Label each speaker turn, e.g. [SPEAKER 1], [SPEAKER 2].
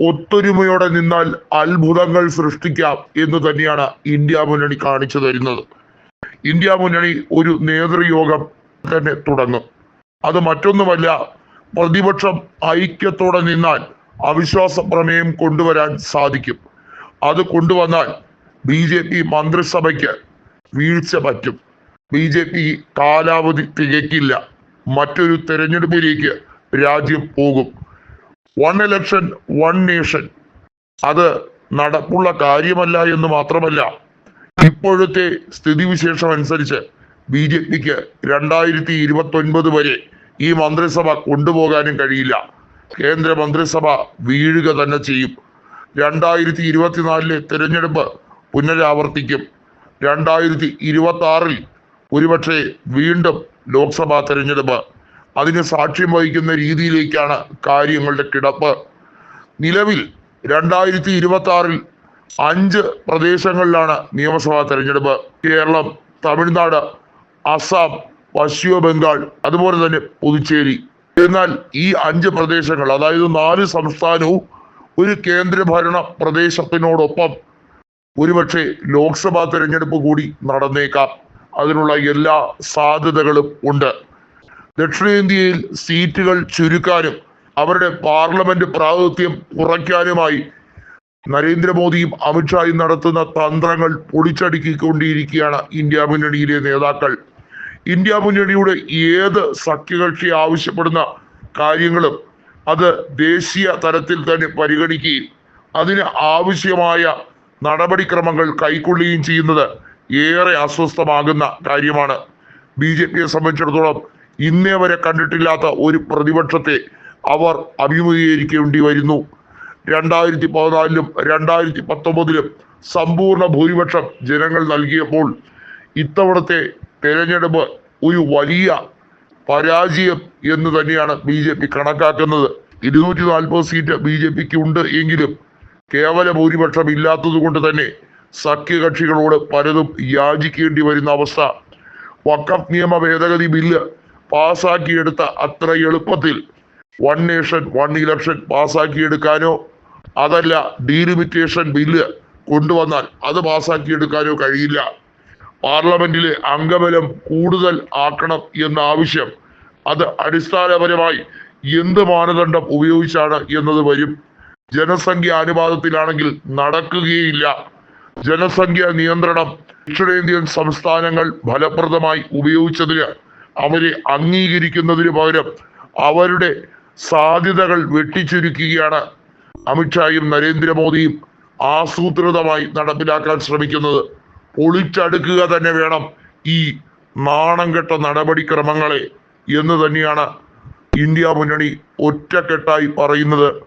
[SPEAKER 1] ഒത്തൊരുമയോടെ നിന്നാൽ അത്ഭുതങ്ങൾ സൃഷ്ടിക്കാം എന്ന് തന്നെയാണ് ഇന്ത്യ മുന്നണി കാണിച്ചു തരുന്നത്. ഇന്ത്യ മുന്നണി ഒരു നേതൃയോഗം തന്നെ തുടങ്ങും. അത് മറ്റൊന്നുമല്ല പ്രതിപക്ഷം ഐക്യത്തോടെ നിന്നാൽ അവിശ്വാസ പ്രമേയം കൊണ്ടുവരാൻ സാധിക്കും. അത് കൊണ്ടുവന്നാൽ ബി ജെ പി മന്ത്രിസഭയ്ക്ക് വീഴ്ച പറ്റും. ബി ജെ പി കാലാവധി തികയ്ക്കില്ല. മറ്റൊരു തെരഞ്ഞെടുപ്പിലേക്ക് രാജ്യം പോകും. വൺ ഇലക്ഷൻ വൺ നേഷൻ അത് നടപ്പുള്ള കാര്യമല്ല എന്ന് മാത്രമല്ല ഇപ്പോഴത്തെ സ്ഥിതിവിശേഷം അനുസരിച്ച് ബി ജെ പിക്ക് രണ്ടായിരത്തി ഇരുപത്തി ഒൻപത് വരെ ഈ മന്ത്രിസഭ കൊണ്ടുപോകാനും കഴിയില്ല. കേന്ദ്ര മന്ത്രിസഭ വീഴുക തന്നെ ചെയ്യും. രണ്ടായിരത്തി ഇരുപത്തിനാലിലെ തിരഞ്ഞെടുപ്പ് പുനരാവർത്തിക്കും. രണ്ടായിരത്തി ഇരുപത്തി ആറിൽ ഒരുപക്ഷെ വീണ്ടും ലോക്സഭാ തെരഞ്ഞെടുപ്പ് അതിന് സാക്ഷ്യം വഹിക്കുന്ന രീതിയിലേക്കാണ് കാര്യങ്ങളുടെ കിടപ്പ്. നിലവിൽ രണ്ടായിരത്തി ഇരുപത്തി ആറിൽ അഞ്ച് പ്രദേശങ്ങളിലാണ് നിയമസഭാ തെരഞ്ഞെടുപ്പ്. കേരളം തമിഴ്നാട് അസം പശ്ചിമ ബംഗാൾ അതുപോലെ തന്നെ പുതുച്ചേരി. എന്നാൽ ഈ അഞ്ച് പ്രദേശങ്ങൾ അതായത് നാല് സംസ്ഥാനവും ഒരു കേന്ദ്രഭരണ പ്രദേശത്തിനോടൊപ്പം ഒരുപക്ഷെ ലോക്സഭാ തെരഞ്ഞെടുപ്പ് കൂടി നടന്നേക്കാം. അതിനുള്ള എല്ലാ സാധ്യതകളും ഉണ്ട്. ദക്ഷിണേന്ത്യയിൽ സീറ്റുകൾ ചുരുക്കാനും അവരുടെ പാർലമെന്റ് പ്രാതിനിധ്യം കുറയ്ക്കാനുമായി നരേന്ദ്രമോദിയും അമിത്ഷായും നടത്തുന്ന തന്ത്രങ്ങൾ പൊളിച്ചടുക്കിക്കൊണ്ടിരിക്കുകയാണ് ഇന്ത്യ മുന്നണിയിലെ നേതാക്കൾ. ഇന്ത്യ മുന്നണിയുടെ ഏത് സഖ്യകക്ഷി ആവശ്യപ്പെടുന്ന കാര്യങ്ങളും അത് ദേശീയ തലത്തിൽ തന്നെ പരിഗണിക്കുകയും അതിന് ആവശ്യമായ നടപടിക്രമങ്ങൾ കൈക്കൊള്ളുകയും ചെയ്യുന്നത് ഏറെ അസ്വസ്ഥമാകുന്ന കാര്യമാണ്. ബി ജെ പിയെ സംബന്ധിച്ചിടത്തോളം ഇന്നേ വരെ കണ്ടിട്ടില്ലാത്ത ഒരു പ്രതിപക്ഷത്തെ അവർ അഭിമുഖീകരിക്കേണ്ടി വരുന്നു. രണ്ടായിരത്തി പതിനാലിലും രണ്ടായിരത്തി പത്തൊമ്പതിലും സമ്പൂർണ ഭൂരിപക്ഷം ജനങ്ങൾ നൽകിയപ്പോൾ ഇത്തവണത്തെ തെരഞ്ഞെടുപ്പ് ഒരു വലിയ പരാജയം എന്ന് തന്നെയാണ് ബി ജെ പി കണക്കാക്കുന്നത്. ഇരുന്നൂറ്റി നാൽപ്പത് സീറ്റ് ബി ജെ പിക്ക് ഉണ്ട് എങ്കിലും കേവല ഭൂരിപക്ഷം ഇല്ലാത്തത് കൊണ്ട് തന്നെ സഖ്യകക്ഷികളോട് പലതും യാചിക്കേണ്ടി വരുന്ന അവസ്ഥ. വക്കഫ് നിയമ ഭേദഗതി ബില്ല് പാസാക്കിയെടുത്ത അത്ര എളുപ്പത്തിൽ വൺ നേഷൻ വൺ ഇലക്ഷൻ പാസ്സാക്കിയെടുക്കാനോ അതല്ല ഡീലിമിറ്റേഷൻ ബില്ല് കൊണ്ടുവന്നാൽ അത് പാസ്സാക്കിയെടുക്കാനോ കഴിയില്ല. പാർലമെന്റിലെ അംഗബലം കൂടുതൽ ആക്കണം എന്ന ആവശ്യം അത് അടിസ്ഥാനപരമായി എന്ത് മാനദണ്ഡം ഉപയോഗിച്ചാണ് എന്നത് വരും. ജനസംഖ്യ അനുപാതത്തിലാണെങ്കിൽ നടക്കുകയില്ല. ജനസംഖ്യ നിയന്ത്രണം ദക്ഷിണേന്ത്യൻ സംസ്ഥാനങ്ങൾ ഫലപ്രദമായി ഉപയോഗിച്ചതിന് അവരെ അംഗീകരിക്കുന്നതിന് പകരം അവരുടെ സാധ്യതകൾ വെട്ടിച്ചുരുക്കുകയാണ് അമിത്ഷായും നരേന്ദ്രമോദിയും ആസൂത്രിതമായി നടപ്പിലാക്കാൻ ശ്രമിക്കുന്നത്. പൊളിച്ചടുക്കുക തന്നെ വേണം ഈ നാണം കെട്ട നടപടിക്രമങ്ങളെ എന്ന് തന്നെയാണ് ഇന്ത്യ മുന്നണി ഒറ്റക്കെട്ടായി പറയുന്നത്.